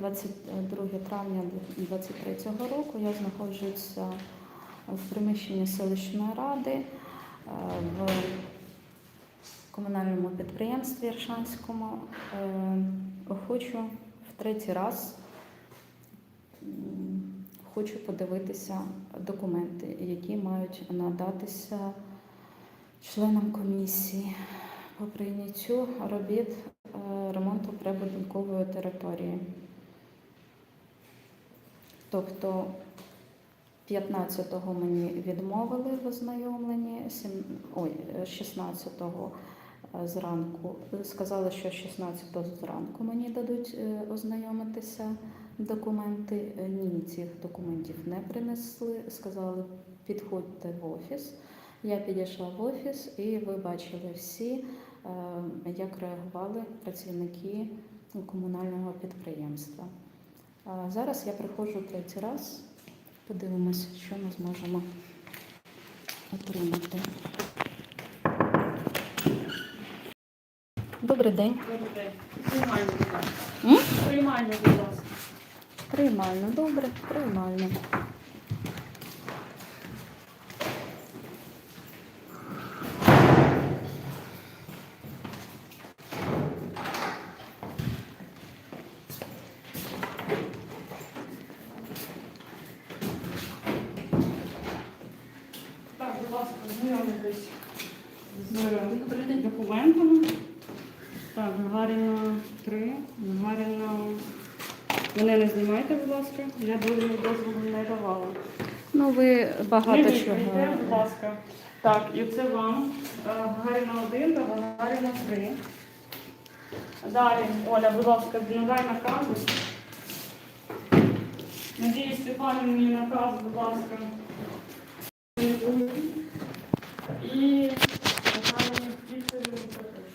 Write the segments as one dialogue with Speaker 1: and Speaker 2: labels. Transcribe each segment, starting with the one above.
Speaker 1: 22 травня 2023 року я знаходжуся в приміщенні селищної ради е, в комунальному підприємстві Іршанському. Е, Хочу в третій раз хочу подивитися документи, які мають надатися членам комісії по прийняттю робіт е, ремонту прибудинкової території. Тобто 15-го мені відмовили в ознайомленні, ой, е, 16-го е, зранку. Сказали, що 16-го зранку мені дадуть е, ознайомитися документи. Ні, цих документів не принесли. Сказали, підходьте в офіс. Я підійшла в офіс і ви бачили всі, е, як реагували працівники комунального підприємства. А Зараз я приходжу третій раз. Подивимось, що ми зможемо отримати. Добрий день.
Speaker 2: Добрий день. Приймальну, будь ласка.
Speaker 1: М?
Speaker 2: Приймальну, будь ласка.
Speaker 1: Приймально, добре, приймально.
Speaker 2: Так, будь ласка, знайомитесь з документами. Так, Гагаріна 3, Гагаріна. Мене не знімайте, будь ласка. Я дозволу дозволу не давала.
Speaker 1: Ну, ви багато чого.
Speaker 2: будь ласка. Так, і це вам. Е, Гагаріна 1 та Гагаріна 3. Далі, Оля, будь ласка, надай накази. Надії Степанівні наказ, будь ласка. І Наталії Вікторівні також.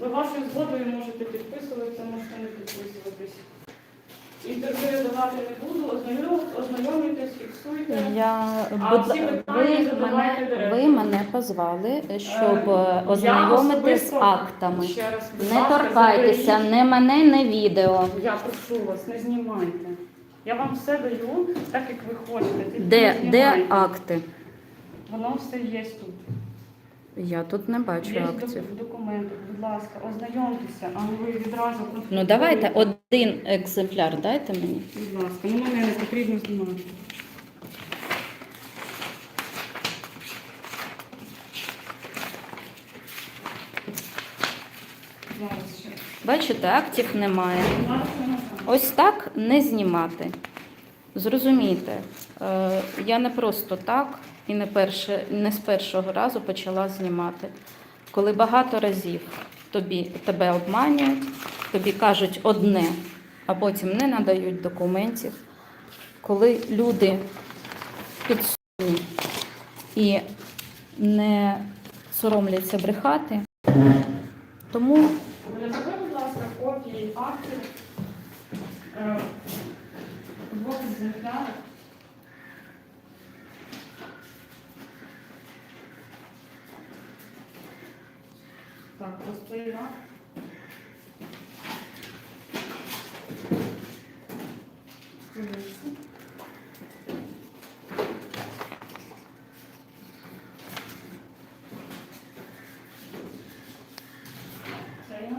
Speaker 2: За вашою згодою можете підписуватися, можете не підписуватись. Інтерв'ю давати не буду, ознайом- ознайомлюйтесь, фіксуйте.
Speaker 1: Я
Speaker 2: А всі питання
Speaker 1: ви, мене, ви мене позвали, щоб
Speaker 2: Е,
Speaker 1: е, ознайомити з
Speaker 2: особисто-
Speaker 1: актами.
Speaker 2: Ще раз, будь
Speaker 1: Не
Speaker 2: ласка,
Speaker 1: торкайтеся,
Speaker 2: заберіть.
Speaker 1: не мене, не відео.
Speaker 2: Я прошу вас, не знімайте. Я вам все даю, так як ви хочете. тільки
Speaker 1: Де, де
Speaker 2: знімайте.
Speaker 1: акти?
Speaker 2: Воно все є тут.
Speaker 1: Я тут не бачу
Speaker 2: Є
Speaker 1: актів.
Speaker 2: в будь ласка, ознайомтеся, а ви відразу
Speaker 1: Ну давайте один екземпляр дайте мені.
Speaker 2: Будь ласка, ну мене не потрібно знімати. Зараз ще.
Speaker 1: Бачите, актів немає.
Speaker 2: Зараз я накажу.
Speaker 1: Ось так не знімати. Зрозумійте, е, я не просто так і не, перше, не з першого разу почала знімати. Коли багато разів тобі, тебе обманюють, тобі кажуть одне, а потім не надають документів. Коли люди підсудні і не соромляться брехати, тому
Speaker 2: будь ласка, копії актів е, двох екземплярах. Так, розповіла. Це я.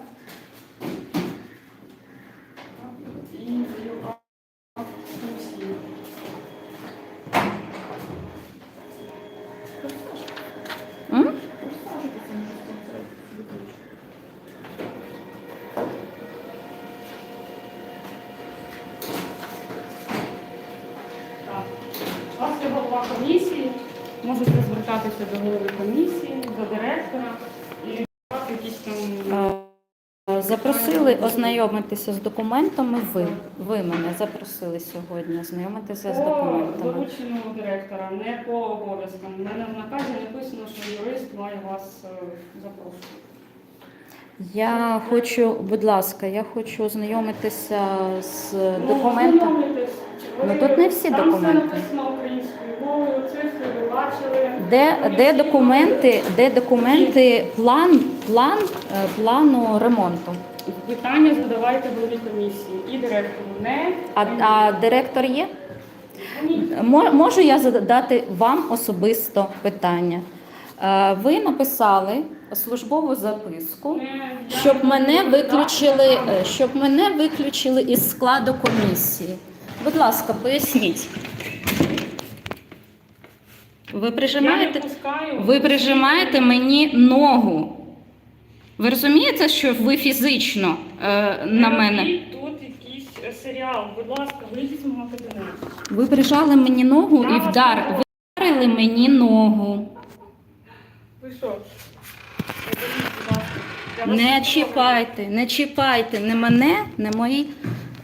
Speaker 2: І даю акт усі.
Speaker 1: м?
Speaker 2: Так. У вас є голова комісії. Можете звертатися до голови комісії, до директора і якісь там.
Speaker 1: Е, Запросили ознайомитися з документами ви. Ви мене запросили сьогодні ознайомитися з
Speaker 2: По
Speaker 1: документами.
Speaker 2: дорученню директора, не по обов'язкам. У мене в наказі написано, що юрист має вас е, запрошувати.
Speaker 1: Я хочу, будь ласка, я хочу ознайомитися з
Speaker 2: Ну,
Speaker 1: документами.
Speaker 2: ознайомитесь.
Speaker 1: Ну, тут не всі
Speaker 2: там
Speaker 1: документи.
Speaker 2: все написано українською
Speaker 1: Де, де документи, де документи, план, план е, плану ремонту?
Speaker 2: Питання задавайте голові комісії і директору. Не
Speaker 1: А, а директор є?
Speaker 2: Ні.
Speaker 1: Можу я задати вам особисто питання? Е, Ви написали службову записку, щоб мене виключили, е, щоб мене виключили із складу комісії. Будь ласка, поясніть. Ви прижимаєте,
Speaker 2: пускаю.
Speaker 1: ви прижимаєте мені ногу. Ви розумієте, що ви фізично е, на
Speaker 2: Не
Speaker 1: мене?
Speaker 2: Тут якийсь е, серіал. Будь ласка, вийдіть з мого кабінету.
Speaker 1: Ви прижали мені ногу і вдар. Ви вдарили мені ногу.
Speaker 2: Ви що? Я вас
Speaker 1: Не чіпайте, не чіпайте не мене, не мої.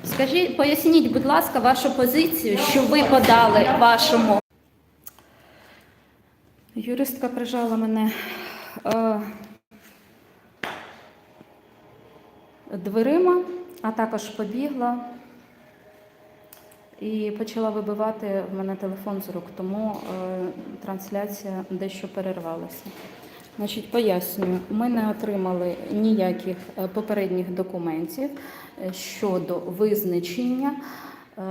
Speaker 1: Скажіть, поясніть, будь ласка, вашу позицію, що ви подали вашому. Юристка прижала мене е, дверима, а також побігла і почала вибивати в мене телефон з рук, тому е, трансляція дещо перервалася. Значить, пояснюю, ми не отримали ніяких е, попередніх документів е, щодо визначення е,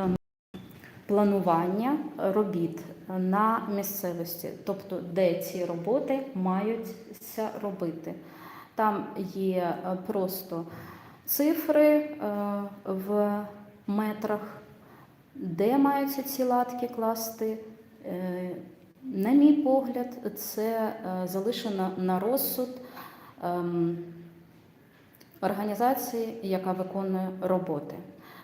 Speaker 1: планування робіт на місцевості, тобто де ці роботи маються робити. Там є е, просто цифри е, в метрах, де маються ці латки класти. Е, На мій погляд, це залишено на розсуд ем, організації, яка виконує роботи.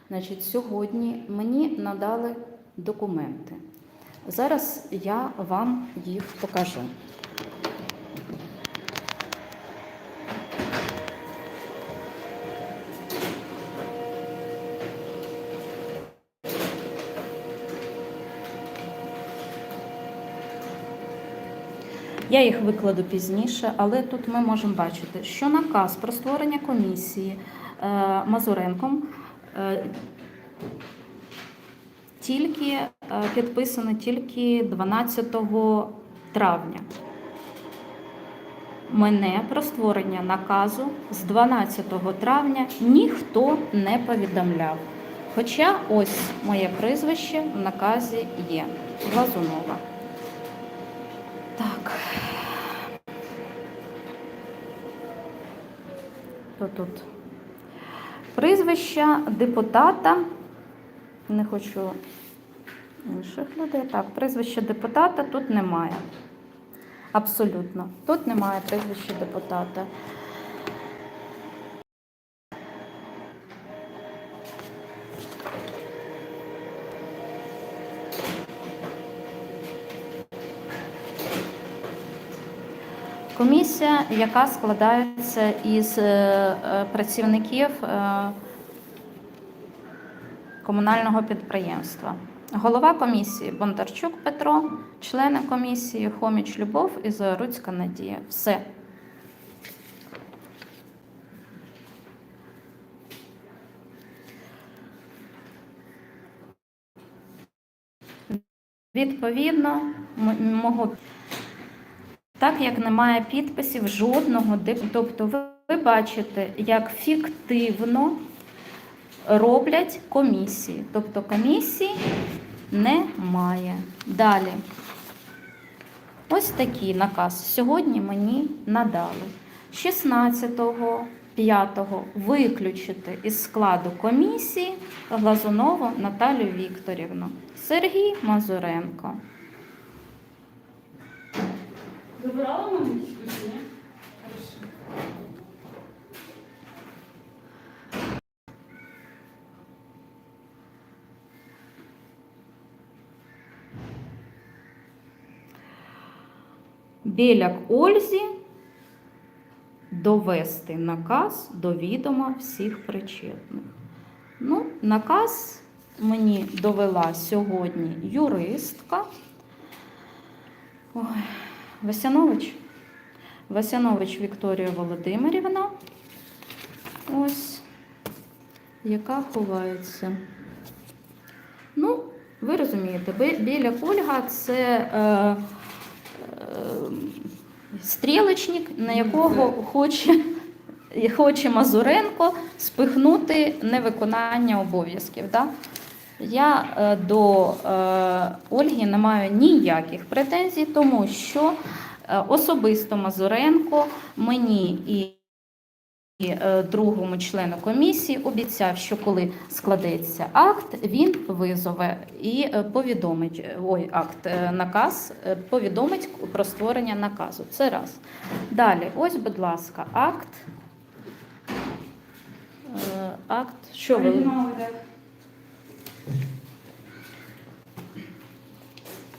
Speaker 1: Значить, сьогодні мені надали документи. Зараз я вам їх покажу. Я їх викладу пізніше, але тут ми можемо бачити, що наказ про створення комісії е, Мазуренком е, тільки е, підписано тільки 12 травня. Мене про створення наказу з 12 травня ніхто не повідомляв. Хоча ось моє прізвище в наказі є Глазунова. Так. Хто тут? Прізвища депутата. Не хочу інших людей. Так, прізвища депутата тут немає. Абсолютно. Тут немає прізвища депутата. Комісія, яка складається із е, працівників е, комунального підприємства. Голова комісії Бондарчук Петро, члени комісії Хоміч Любов і Заруцька Надія. Все. Відповідно, мого так як немає підписів жодного Тобто ви, бачите, як фіктивно роблять комісії. Тобто комісії немає. Далі. Ось такий наказ сьогодні мені надали. 16.05 виключити із складу комісії Глазунову Наталію Вікторівну. Сергій Мазуренко.
Speaker 2: Забирала мене
Speaker 1: Біляк Ользі довести наказ до відома всіх причетних. Ну, наказ мені довела сьогодні юристка. Ой, Васянович. Васянович Вікторія Володимирівна. Ось, яка ховається. Ну, ви розумієте, біля Ольга це е, стрілочник, на якого хоче хоче Мазуренко спихнути невиконання обов'язків. Да? Я е, до е, Ольги не маю ніяких претензій, тому що е, особисто Мазуренко мені і і, е, другому члену комісії обіцяв, що коли складеться акт, він визове і е, повідомить е, ой, акт наказ, повідомить про створення наказу. Це раз. Далі, ось, будь ласка, акт. Акт, що ви?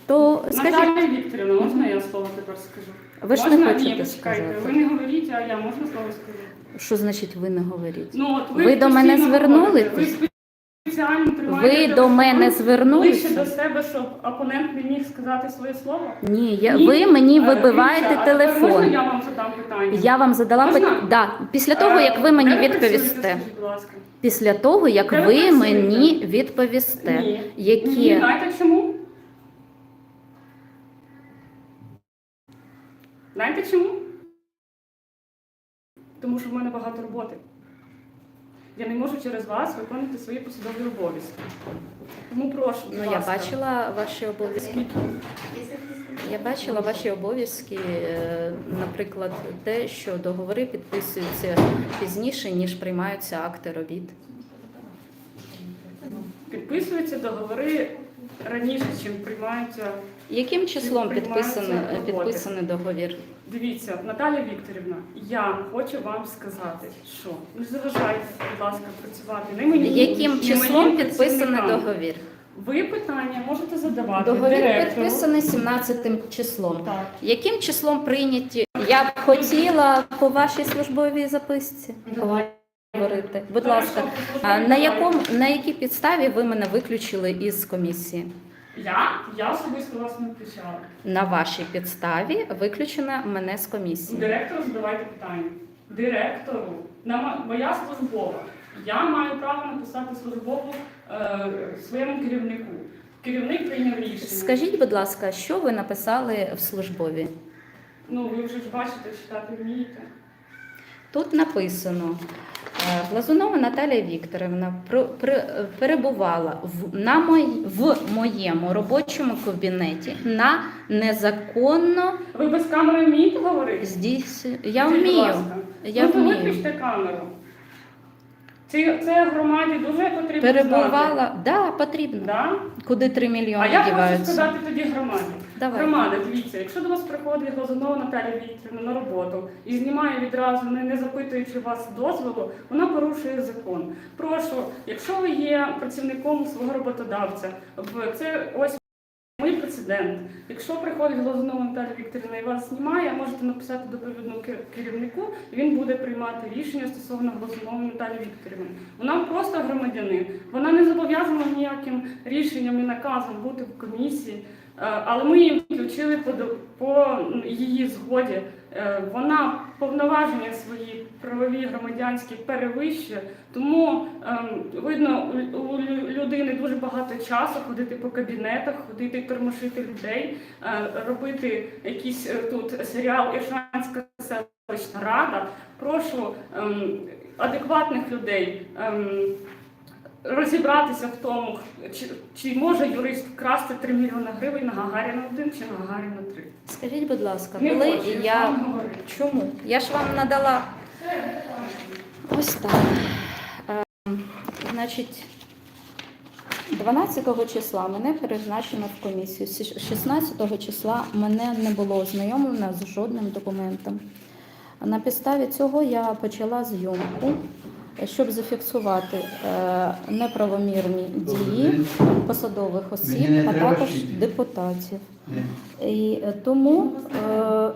Speaker 1: То скажіть,
Speaker 2: Наталія Вікторівна, можна я слово тепер скажу?
Speaker 1: Ви ж
Speaker 2: Можна?
Speaker 1: не
Speaker 2: Ні,
Speaker 1: хочете
Speaker 2: почекайте, ви не говоріть, а я можна слово скажу?
Speaker 1: Що значить ви не говоріть?
Speaker 2: Ну, от
Speaker 1: Ви до мене
Speaker 2: постійно
Speaker 1: звернулись?
Speaker 2: говорите, Ви спеціально тримаєте
Speaker 1: Ви до
Speaker 2: телефон
Speaker 1: мене
Speaker 2: ближче до себе, щоб опонент не міг сказати своє слово?
Speaker 1: Ні, я,
Speaker 2: Ні?
Speaker 1: ви мені
Speaker 2: Е,
Speaker 1: вибиваєте
Speaker 2: дивіться, а тепер
Speaker 1: телефон.
Speaker 2: Можна я вам задам питання?
Speaker 1: Я вам задала
Speaker 2: Можна?
Speaker 1: пит- да, після того,
Speaker 2: Е,
Speaker 1: як ви мені
Speaker 2: де працюєте,
Speaker 1: відповісте.
Speaker 2: скажіть, будь ласка?
Speaker 1: Після того, як
Speaker 2: Де ви
Speaker 1: ви
Speaker 2: працюєте?
Speaker 1: мені відповісте,
Speaker 2: Ні. Ні,
Speaker 1: які
Speaker 2: знаєте чому? Знаєте чому? Тому що в мене багато роботи. Я не можу через вас виконувати свої посадові обов'язки. Тому прошу,
Speaker 1: ну я
Speaker 2: ласка.
Speaker 1: бачила ваші обов'язки. Я бачила ваші обов'язки, е, наприклад, те, що договори підписуються пізніше, ніж приймаються акти робіт.
Speaker 2: Підписуються договори раніше, чим приймаються.
Speaker 1: Яким числом підписаний, підписаний договір?
Speaker 2: Дивіться, Наталя Вікторівна, я хочу вам сказати, що не заважайте, будь ласка, працювати. Не мені,
Speaker 1: Яким
Speaker 2: не
Speaker 1: числом
Speaker 2: моїм
Speaker 1: підписаний договір?
Speaker 2: Ви питання можете задавати
Speaker 1: Договір
Speaker 2: директору.
Speaker 1: підписаний 17 числом.
Speaker 2: Так.
Speaker 1: Яким числом прийняті? Я б хотіла по вашій службовій записці
Speaker 2: Давай.
Speaker 1: говорити. Будь ласка, на якому на якій підставі ви мене виключили із комісії?
Speaker 2: Я? Я особисто вас не включала.
Speaker 1: На вашій підставі виключена мене з комісії.
Speaker 2: Директору задавайте питання. Директору. На моя службова. Я маю право написати службову е, своєму керівнику. Керівник прийняв рішення.
Speaker 1: Скажіть, будь ласка, що ви написали в службові?
Speaker 2: Ну, ви вже ж бачите, читати вмієте.
Speaker 1: Тут написано. Е, Глазунова Наталія Вікторівна перебувала в, на мої, в моєму робочому кабінеті на незаконно
Speaker 2: Ви без камери вмієте говорити?
Speaker 1: Здійс... Я вмію. Я
Speaker 2: ну,
Speaker 1: вмію.
Speaker 2: виключте камеру. Це, це громаді дуже потрібно знати.
Speaker 1: Перебувала, да, потрібно.
Speaker 2: Да?
Speaker 1: Куди 3
Speaker 2: А
Speaker 1: мільйони
Speaker 2: я хочу
Speaker 1: діваються?
Speaker 2: сказати тоді громаді.
Speaker 1: Давай.
Speaker 2: Громада, дивіться, якщо до вас приходить Глазунова Наталія Вікторівна на роботу і знімає відразу, не, не запитуючи вас дозволу, вона порушує закон. Прошу, якщо ви є працівником свого роботодавця, в це ось мій прецедент. Якщо приходить Глазунова Наталія Вікторівна і вас знімає, можете написати доповідному керівнику, і він буде приймати рішення стосовно Глазунової Наталії Вікторівни. Вона просто громадянин. Вона не зобов'язана ніяким рішенням і наказом бути в комісії. Е, Але ми її включили по її згоді. Е, Вона повноваження свої правові громадянські перевищує, тому ем, видно, у, людини дуже багато часу ходити по кабінетах, ходити тормошити людей, е, робити якийсь е, тут серіал Іршанська селищна рада. Прошу ем, адекватних людей. ем, Розібратися в тому, чи, чи може юрист вкрасти 3 мільйони гривень на Гагаріна 1 чи на Гагаріна 3.
Speaker 1: Скажіть, будь ласка,
Speaker 2: Не
Speaker 1: коли
Speaker 2: хочу,
Speaker 1: я
Speaker 2: вам говорити.
Speaker 1: чому? Я ж вам надала ось так. Ем, Значить, 12 числа мене перезначено в комісію. Сі- 16 числа мене не було ознайомлено з жодним документом. На підставі цього я почала зйомку, щоб зафіксувати е, неправомірні дії посадових осіб, а також депутатів. І е, тому е,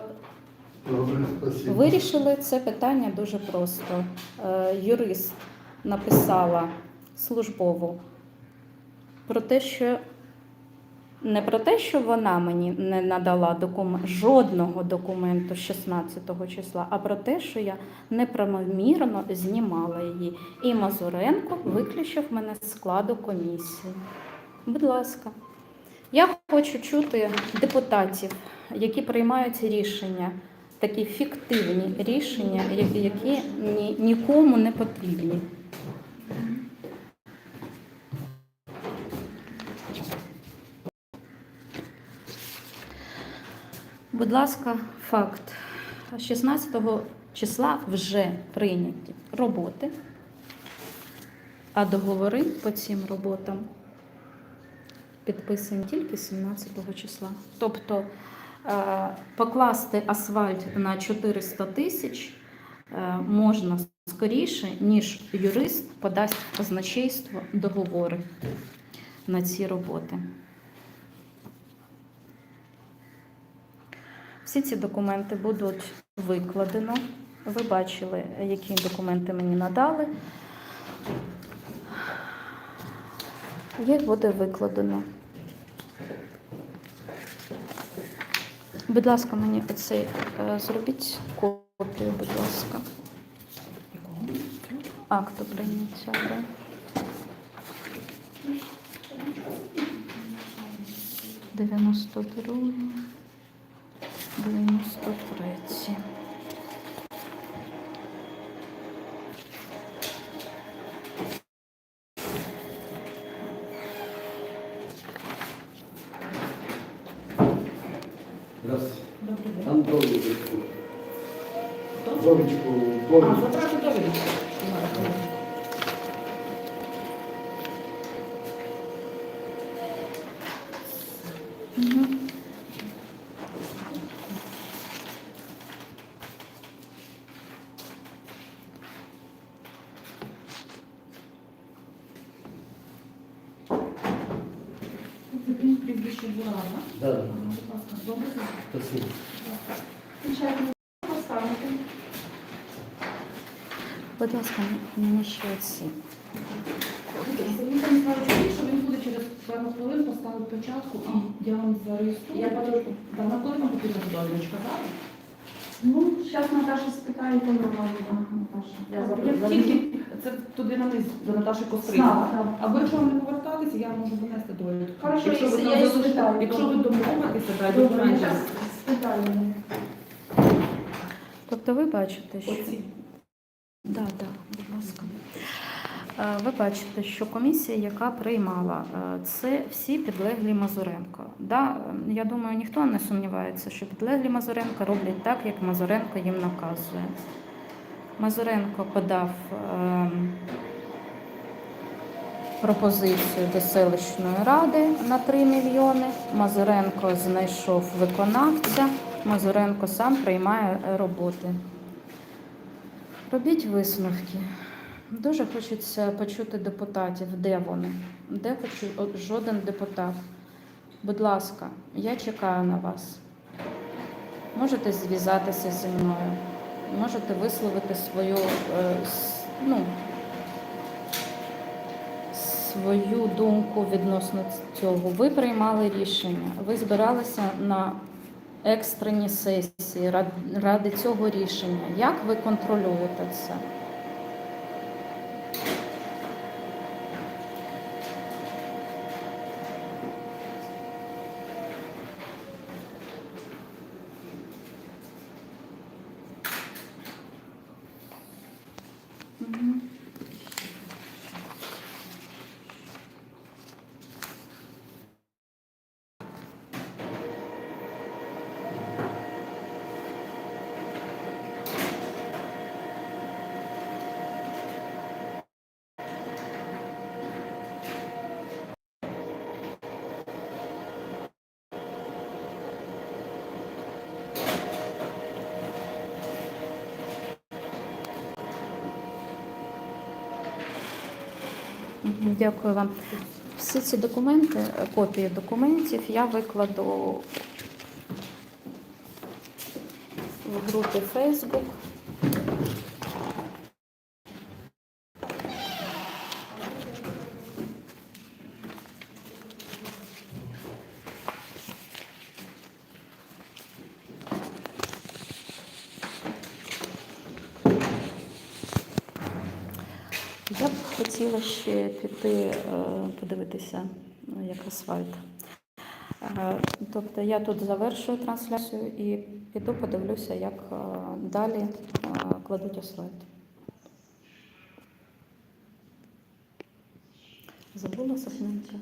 Speaker 1: вирішили це питання дуже просто. Юрист написала службову про те, що не про те, що вона мені не надала документ, жодного документу 16 числа, а про те, що я неправомірно знімала її. І Мазуренко виключив мене з складу комісії. Будь ласка. Я хочу чути депутатів, які приймають рішення такі фіктивні рішення, які, які ні, нікому не потрібні. Будь ласка, факт. 16 числа вже прийняті роботи, а договори по цим роботам підписані тільки 17 числа. Тобто е, покласти асфальт на 400 тисяч е, можна скоріше, ніж юрист подасть казначейство договори на ці роботи. Всі ці документи будуть викладено. Ви бачили, які документи мені надали. Їх буде викладено. Будь ласка, мені оцей е, зробіть копію, будь ласка. Акту прийняття. Да. Дев'яносто другий. 93.
Speaker 3: Здравствуйте.
Speaker 2: Добрий день.
Speaker 3: Там довідку.
Speaker 2: Хто?
Speaker 3: Довідку,
Speaker 2: А,
Speaker 3: довідку.
Speaker 2: забрати довідку.
Speaker 1: Угу.
Speaker 2: Це він прізвище була, так?
Speaker 3: Да, да.
Speaker 2: Будь ласка, добре.
Speaker 3: Спасибо.
Speaker 2: Поставити.
Speaker 1: Будь ласка, мені ще ці.
Speaker 2: Сергій він буде через пару хвилин поставити початку, і я вам зареєструю.
Speaker 4: Я подожду.
Speaker 2: Та на коли вам потрібна довідочка, так?
Speaker 4: Ну, зараз Наташа спитає, то нормально, Наташа. Я
Speaker 2: Я
Speaker 4: забула.
Speaker 2: тільки це туди на низ до Наташі Костриці.
Speaker 4: Знала, так.
Speaker 2: Або якщо вам не повертатися, я можу донести довідку.
Speaker 4: Хорошо,
Speaker 2: якщо ви
Speaker 4: якщо
Speaker 2: там
Speaker 4: я її
Speaker 2: залишите-
Speaker 4: спитаю,
Speaker 2: якщо ви домовитеся, так,
Speaker 4: Добре, я
Speaker 2: документи.
Speaker 4: зараз спитаю.
Speaker 1: Тобто ви бачите, що.
Speaker 2: Оці.
Speaker 1: Да, да, будь ласка. Е, Ви бачите, що комісія, яка приймала, е, це всі підлеглі Мазуренко. Да, е, я думаю, ніхто не сумнівається, що підлеглі Мазуренко роблять так, як Мазуренко їм наказує. Мазуренко подав е, пропозицію до селищної ради на 3 мільйони. Мазуренко знайшов виконавця. Мазуренко сам приймає роботи. Робіть висновки. Дуже хочеться почути депутатів, де вони, де хочу жоден депутат. Будь ласка, я чекаю на вас. Можете зв'язатися зі мною, можете висловити свою, е, ну, свою думку відносно цього. Ви приймали рішення, ви збиралися на екстрені сесії ради цього рішення. Як ви контролюєте це? Дякую вам. Всі ці документи, е, копії документів я викладу в групі Facebook. Я б хотіла ще піти е, подивитися, ну, як асфальт. Е, Тобто я тут завершую трансляцію і піду подивлюся, як е, далі е, кладуть асфальт. Забула Сахненка.